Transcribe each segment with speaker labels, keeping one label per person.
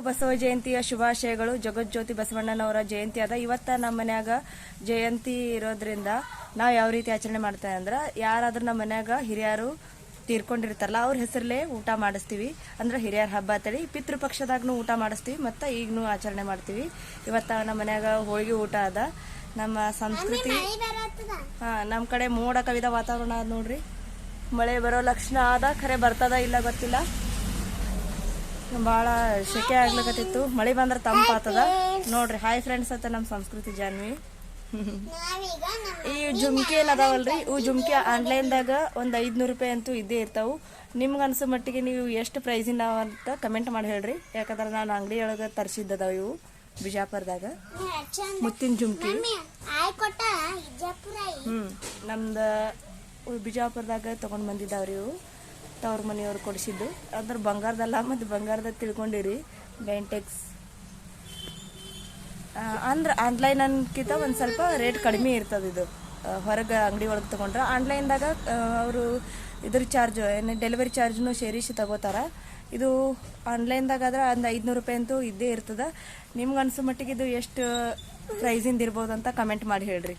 Speaker 1: ಬಸವ ಜಯಂತಿಯ ಶುಭಾಶಯಗಳು. ಜಗಜ್ಯೋತಿ ಬಸವಣ್ಣನವರ ಜಯಂತಿ ಅದ ಇವತ್ತ ನಮ್ಮ ಮನ್ಯಾಗ ಜಯಂತಿ ಇರೋದ್ರಿಂದ ನಾವು ಯಾವ ರೀತಿ ಆಚರಣೆ ಮಾಡ್ತೇವೆ ಅಂದ್ರೆ, ಯಾರಾದ್ರೂ ನಮ್ಮ ಮನ್ಯಾಗ ಹಿರಿಯರು ತೀರ್ಕೊಂಡಿರ್ತಾರಲ್ಲ, ಅವ್ರ ಹೆಸರಲ್ಲೇ ಊಟ ಮಾಡಿಸ್ತೀವಿ. ಅಂದ್ರೆ ಹಿರಿಯರ ಹಬ್ಬ ಅಂತೇಳಿ ಪಿತೃಪಕ್ಷದಾಗ್ನು ಊಟ ಮಾಡಿಸ್ತೀವಿ, ಮತ್ತು ಈಗನೂ ಆಚರಣೆ ಮಾಡ್ತೀವಿ. ಇವತ್ತ ನಮ್ಮ ಮನ್ಯಾಗ ಹೋಳಿಗೆ ಊಟ ಅದ ನಮ್ಮ ಸಂಸ್ಕೃತಿ ಹಾ, ನಮ್ಮ ಕಡೆ ಮೋಡ ಕವಿದ ವಾತಾವರಣ ಅದ ನೋಡ್ರಿ. ಮಳೆ ಬರೋ ಲಕ್ಷಣ ಆದ, ಖರೆ ಬರ್ತದ ಇಲ್ಲ ಗೊತ್ತಿಲ್ಲ. ಭಾಳ ಸೆಕೆ ಆಗ್ಲಿಕತ್ತಿತ್ತು. ಮಳೆ ಬಂದ್ರೆ ತಂಪಾತದ. ನೋಡ್ರಿ ಹಾಯ್ ಫ್ರೆಂಡ್ಸ್ ಅಂತ ನಮ್ಮ ಸಂಸ್ಕೃತಿ ಜಾನ್ವಿ. ಈ ಜುಮ್ಕಿ ಏನ್ ಅದಾವಲ್ರಿ? ಇವು ಜುಮ್ಕಿ ಆನ್ಲೈನ್ದಾಗ ಒಂದು ಐದ್ನೂರು ರೂಪಾಯಿ ಅಂತೂ ಇದ್ದೇ ಇರ್ತಾವು. ನಿಮ್ಗೆ ಅನ್ಸೋ ಮಟ್ಟಿಗೆ ನೀವು ಎಷ್ಟು ಪ್ರೈಸಿನ ಅಂತ ಕಮೆಂಟ್ ಮಾಡಿ ಹೇಳ್ರಿ. ಯಾಕಂದ್ರೆ ನಾನು ಅಂಗಡಿ ಒಳಗೆ ತರಿಸಿದ್ದದಾವ ಇವು, ಬಿಜಾಪುರದಾಗ. ಮುತ್ತಿನ ಜುಮ್ಕಿ. ಹ್ಞೂ ನಮ್ದು ಬಿಜಾಪುರದಾಗ ತೊಗೊಂಡು ಬಂದಿದ್ದಾವ್ರಿ ಇವು. ತವ್ರ ಮನೆಯವ್ರು ಕೊಡಿಸಿದ್ದು. ಅಂದ್ರೆ ಬಂಗಾರದಲ್ಲ ಮತ್ತು ಬಂಗಾರದ ತಿಳ್ಕೊಂಡಿರಿ. ಬೆಂಟೆಕ್ಸ್ ಅಂದ್ರೆ ಆನ್ಲೈನ್ ಅನ್ಕಿಂತ ಒಂದು ಸ್ವಲ್ಪ ರೇಟ್ ಕಡಿಮೆ ಇರ್ತದೆ ಇದು. ಹೊರಗೆ ಅಂಗಡಿ ಒಳಗೆ ತೊಗೊಂಡ್ರೆ ಆನ್ಲೈನ್ದಾಗ ಅವರು ಇದ್ರ ಚಾರ್ಜ್ ಏನು ಡೆಲಿವರಿ ಚಾರ್ಜ್ನು ಸೇರಿಸಿ ತಗೋತಾರ. ಇದು ಆನ್ಲೈನ್ದಾಗ ಆದ್ರೆ ಒಂದು ಐದುನೂರು ರೂಪಾಯಿ ಅಂತೂ ಇದ್ದೇ ಇರ್ತದೆ. ನಿಮ್ಗೆ ಅನಿಸೋ ಮಟ್ಟಿಗೆ ಇದು ಎಷ್ಟು ಪ್ರೈಸಿಂದ ಇರ್ಬೋದು ಅಂತ ಕಮೆಂಟ್ ಮಾಡಿ ಹೇಳ್ರಿ.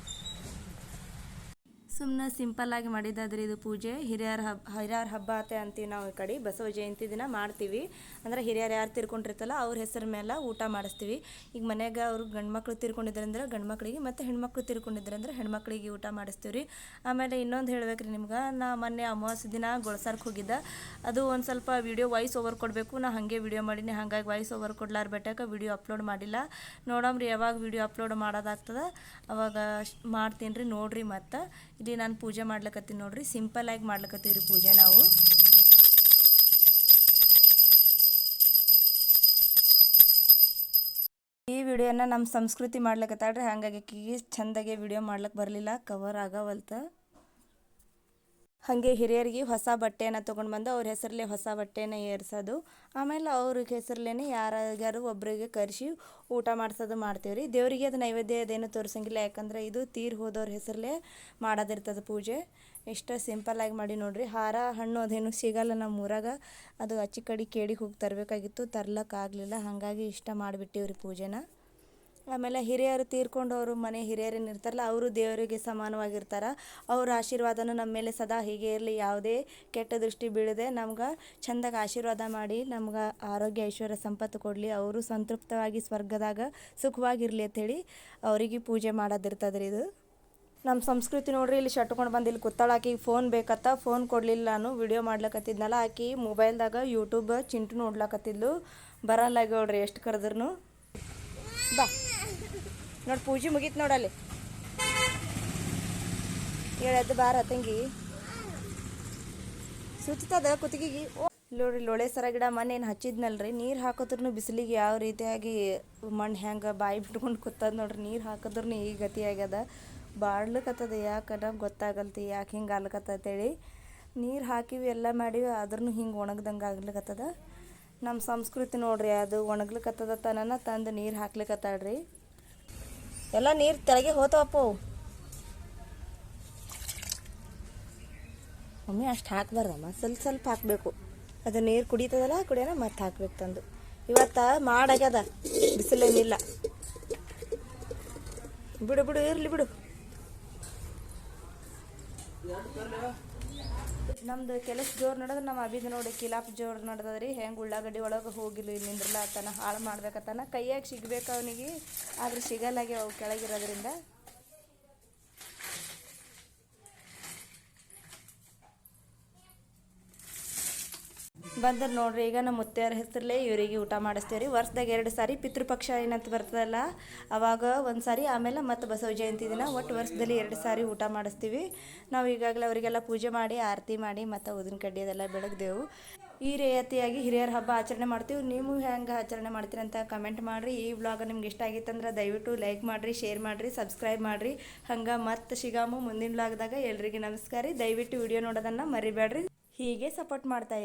Speaker 1: ಸುಮ್ಮನೆ ಸಿಂಪಲ್ ಆಗಿ ಮಾಡಿದ್ದಾದ್ರೆ ಇದು ಪೂಜೆ. ಹಿರಿಯರ ಹಬ್ಬ ಹಿರಿಯರ ಹಬ್ಬ ಆತೆ ಅಂತೀವಿ ನಾವು ಈ ಕಡೆ. ಬಸವ ಜಯಂತಿ ದಿನ ಮಾಡ್ತೀವಿ. ಅಂದ್ರೆ ಹಿರಿಯರು ಯಾರು ತಿರ್ಕೊಂಡಿರ್ತಲ್ಲ ಅವ್ರ ಹೆಸರು ಮೇಲೆ ಊಟ ಮಾಡಿಸ್ತೀವಿ. ಈಗ ಮನ್ಯಾಗ ಅವರು ಗಂಡ್ಮಕ್ಳು ಗಂಡು ಮಕ್ಕಳಿಗೆ ಮತ್ತು ಹೆಣ್ಮಕ್ಳು ತೀರ್ಕೊಂಡಿದ್ರಂದ್ರೆ ಹೆಣ್ಮಕ್ಳಿಗೆ ಊಟ ಮಾಡಿಸ್ತೀವಿ ರೀ ಆಮೇಲೆ ಇನ್ನೊಂದು ಹೇಳ್ಬೇಕ್ರಿ ನಿಮ್ಗೆ, ನಾ ಮೊನ್ನೆ ಅಮಾವಾಸ್ಯ ದಿನ ಗೊಳಸಾರ್ಕ್ ಹೋಗಿದ್ದೆ. ಅದು ಒಂದು ಸ್ವಲ್ಪ ವಿಡಿಯೋ ವಾಯ್ಸ್ ಓವರ್ ಕೊಡಬೇಕು. ನಾ ಹಾಗೆ ವಿಡಿಯೋ ಮಾಡೀನಿ, ಹಾಗಾಗಿ ವಾಯ್ಸ್ ಓವರ್ ಕೊಡ್ಲಾರ ಬೆಟ್ಟಕ ವೀಡಿಯೋ ಅಪ್ಲೋಡ್ ಮಾಡಿಲ್ಲ. ನೋಡಮ್ರಿ ಯಾವಾಗ ವೀಡಿಯೋ ಅಪ್ಲೋಡ್ ಮಾಡೋದಾಗ್ತದೆ. ಅವಾಗ ಮಾಡ್ತೀನಿ ರೀ ನೋಡ್ರಿ ಮತ್ತು. ಇಲ್ಲಿ ನಾನು ಪೂಜೆ ಮಾಡ್ಲಕತ್ತೀನಿ ನೋಡ್ರಿ. ಸಿಂಪಲ್ ಆಗಿ ಮಾಡ್ಲಕತ್ತೀವಿ ರೀ ಪೂಜೆ ನಾವು. ಈ ವಿಡಿಯೋನ ನಮ್ಮ ಸಂಸ್ಕೃತಿ ಮಾಡ್ಲಕತ್ತಾಳ್ರಿ. ಹಾಗಾಗಿ ಚಂದಾಗೆ ವಿಡಿಯೋ ಮಾಡ್ಲಕ್ಕೆ ಬರಲಿಲ್ಲ. ಕವರ್ ಆಗವಲ್ತ. ಹಾಗೆ ಹಿರಿಯರಿಗೆ ಹೊಸ ಬಟ್ಟೆನ ತೊಗೊಂಡು ಬಂದು ಅವ್ರ ಹೆಸರಲ್ಲೇ ಹೊಸ ಬಟ್ಟೆನ ಏರ್ಸೋದು. ಆಮೇಲೆ ಅವ್ರ ಹೆಸರಲ್ಲೇ ಯಾರಿಗಾರು ಒಬ್ಬರಿಗೆ ಕರೆಸಿ ಊಟ ಮಾಡಿಸೋದು ಮಾಡ್ತೀವಿ ರೀ ದೇವರಿಗೆ ಅದು ನೈವೇದ್ಯ ಅದೇನು ತೋರಿಸಂಗಿಲ್ಲ. ಯಾಕಂದ್ರೆ ಇದು ತೀರ್ ಹೋದವ್ರ ಹೆಸರಲ್ಲೇ ಮಾಡೋದಿರ್ತದೆ ಪೂಜೆ. ಇಷ್ಟ ಸಿಂಪಲ್ಲಾಗಿ ಮಾಡಿ ನೋಡಿರಿ. ಹಾರ, ಹಣ್ಣು ಅದೇನು ಸಿಗಲ್ಲ ನಮ್ಮ ಊರಾಗ. ಅದು ಅಚ್ಚಿ ಕಡೆ ಕೇಳಿ ಹೋಗಿ ತರಬೇಕಾಗಿತ್ತು. ತರ್ಲಕ್ಕಾಗಲಿಲ್ಲ ಹಾಗಾಗಿ ಇಷ್ಟ ಮಾಡಿಬಿಟ್ಟಿವ್ರಿ ಪೂಜೆನ. ಆಮೇಲೆ ಹಿರಿಯರು ತೀರ್ಕೊಂಡವರು ಮನೆ ಹಿರಿಯರೇನು ಇರ್ತಾರಲ್ಲ, ಅವರು ದೇವರಿಗೆ ಸಮಾನವಾಗಿರ್ತಾರೆ. ಅವ್ರ ಆಶೀರ್ವಾದನೂ ನಮ್ಮ ಮೇಲೆ ಸದಾ ಹೀಗೆ ಇರಲಿ. ಯಾವುದೇ ಕೆಟ್ಟ ದೃಷ್ಟಿ ಬೀಳದೆ ನಮ್ಗೆ ಚಂದಾಗಿ ಆಶೀರ್ವಾದ ಮಾಡಿ, ನಮ್ಗೆ ಆರೋಗ್ಯ, ಐಶ್ವರ್ಯ, ಸಂಪತ್ತು ಕೊಡಲಿ. ಅವರು ಸಂತೃಪ್ತವಾಗಿ ಸ್ವರ್ಗದಾಗ ಸುಖವಾಗಿರಲಿ ಅಂಥೇಳಿ ಅವರಿಗೆ ಪೂಜೆ ಮಾಡೋದಿರ್ತದೆ ರೀ ಇದು. ನಮ್ಮ ಸಂಸ್ಕೃತಿ ನೋಡ್ರಿ, ಇಲ್ಲಿ ಶಟ್ಕೊಂಡು ಬಂದು ಇಲ್ಲಿ ಕೂತಾಳ. ಆಕಿಗೆ ಫೋನ್ ಬೇಕತ್ತ ಫೋನ್ ಕೊಡಲಿಲ್ಲ ನಾನು ವಿಡಿಯೋ ಮಾಡ್ಲಕ್ಕತ್ತಿದ್ನಲ್ಲ ಆಕಿ ಮೊಬೈಲ್ದಾಗ ಯೂಟ್ಯೂಬ್ ಚಿಂಟು ನೋಡ್ಲಕತ್ತಿದ್ಲು. ಬರಲ್ಲ ನೋಡ್ರಿ, ಎಷ್ಟು ಕರೆದ್ರು ಬಾ. ನೋಡಿ ಪೂಜೆ ಮುಗೀತು ನೋಡಲ್ಲಿ ಹೇಳದ್ದು ಬಾರ ತಂಗಿ. ಸುತ್ತದ ಕುತ್ತಿಗೆಗೆ. ನೋಡ್ರಿ ಲೋಳೆ ಸರ ಗಿಡ ಮಣ್ಣು ಏನು ಹಚ್ಚಿದ್ನಲ್ರಿ? ನೀರು ಹಾಕೋದ್ರು ಬಿಸಿಲಿಗೆ ಯಾವ ರೀತಿಯಾಗಿ ಮಣ್ಣು ಹೆಂಗೆ ಬಾಯಿ ಬಿಟ್ಕೊಂಡು ಕೂತದ ನೋಡ್ರಿ? ನೀರು ಹಾಕಿದ್ರೂ ಈ ಗತಿ ಆಗ್ಯದ ಬಾಡ್ಲಿಕತ್ತದ ಯಾಕೆ ಗೊತ್ತಾಗಲ್ತಿ? ಯಾಕೆ ಹಿಂಗೆ ಆಗ್ಲಿಕತ್ತೇಳಿ ನೀರು ಹಾಕಿವಿ, ಎಲ್ಲ ಮಾಡಿವಿ ಆದ್ರೂ ಹಿಂಗೆ ಒಣಗ್ದಂಗೆ ಆಗ್ಲಿಕತ್ತದ. ನಮ್ಮ ಸಂಸ್ಕೃತಿ ನೋಡ್ರಿ, ಅದು ಒಣಗ್ಲಿಕತ್ತದ ತನನ ತಂದು ನೀರು ಹಾಕ್ಲಿಕತ್ತಾಳ್ರಿ. ಎಲ್ಲ ನೀರು ತೆಳಗೆ ಹೋತವಪ್ಪ. ಮಮ್ಮಿ ಅಷ್ಟು ಹಾಕ್ಬಾರ್ದಮ್ಮ. ಸ್ವಲ್ಪ ಸ್ವಲ್ಪ ಹಾಕಬೇಕು. ಅದು ನೀರು ಕುಡಿತದಲ್ಲ ಕುಡಿಯೋಣ ಮತ್ತೆ ಹಾಕ್ಬೇಕು ತಂದು. ಇವತ್ತು ಮಾಡಾಗ್ಯದ. ಬಿಸಿಲೇನಿಲ್ಲ. ಬಿಡು ಬಿಡು, ಇರಲಿ ಬಿಡು. ನಮ್ದು ಕೆಲಸ ಜೋರು ನಡೆದ್ರೆ ನಮ್ಮ ಅಭಿದ ನೋಡಿ ಕಿಲಾಪ್ ಜೋರು ನಡೆದದ್ರಿ. ಹೆಂಗೆ ಉಳ್ಳಾಗಡ್ಡಿ ಒಳಗೆ ಹೋಗಿಲ್ಲ ಇಲ್ಲಿಂದ್ರಲ್ಲ ಆತನ, ಹಾಳು ಮಾಡ್ಬೇಕತ್ತಾನ. ಕೈಯಾಗ ಸಿಗ್ಬೇಕು ಅವನಿಗೆ, ಆದ್ರೆ ಸಿಗಲ್ಲಾಗೆ ಅವು ಕೆಳಗಿರೋದ್ರಿಂದ. ಬಂದ್ರೆ ನೋಡ್ರಿ, ಈಗ ನಮ್ಮ ಮುತ್ತೆಯರ ಹೆಸರಲ್ಲೇ ಇವರಿಗೆ ಊಟ ಮಾಡಿಸ್ತೇವೆ ರೀ ವರ್ಷದಾಗ ಎರಡು ಸಾರಿ ಪಿತೃಪಕ್ಷ ಏನಂತ ಬರ್ತದಲ್ಲ, ಅವಾಗ ಒಂದು ಸಾರಿ, ಆಮೇಲೆ ಮತ್ತು ಬಸವ ಜಯಂತಿ ದಿನ ಒಟ್ಟು ವರ್ಷದಲ್ಲಿ ಎರಡು ಸಾರಿ ಊಟ ಮಾಡಿಸ್ತೀವಿ. ನಾವು ಈಗಾಗಲೇ ಅವರಿಗೆಲ್ಲ ಪೂಜೆ ಮಾಡಿ, ಆರತಿ ಮಾಡಿ, ಮತ್ತು ಊದಿನ ಕಡ್ಡಿ ಅದೆಲ್ಲ ಬೆಳಗ್ದೆವು. ಈ ರೀತಿಯಾಗಿ ಹಿರಿಯರ ಹಬ್ಬ ಆಚರಣೆ ಮಾಡ್ತೀವಿ. ನೀವು ಹೆಂಗೆ ಆಚರಣೆ ಮಾಡ್ತೀರಿ ಅಂತ ಕಮೆಂಟ್ ಮಾಡಿರಿ. ಈ ವ್ಲಾಗ್ ನಿಮ್ಗೆ ಇಷ್ಟ ಆಗಿತ್ತಂದ್ರೆ ದಯವಿಟ್ಟು ಲೈಕ್ ಮಾಡಿರಿ, ಶೇರ್ ಮಾಡಿರಿ, ಸಬ್ಸ್ಕ್ರೈಬ್ ಮಾಡಿರಿ. ಹಂಗೆ ಮತ್ತೆ ಸಿಗಾಮು ಮುಂದಿನ ವ್ಲಾಗ್ದಾಗ ಎಲ್ರಿಗೆ ನಮಸ್ಕಾರ ರೀ. ದಯವಿಟ್ಟು ವಿಡಿಯೋ ನೋಡೋದನ್ನು ಮರಿಬೇಡ್ರಿ ಹೀಗೆ ಸಪೋರ್ಟ್ ಮಾಡ್ತಾ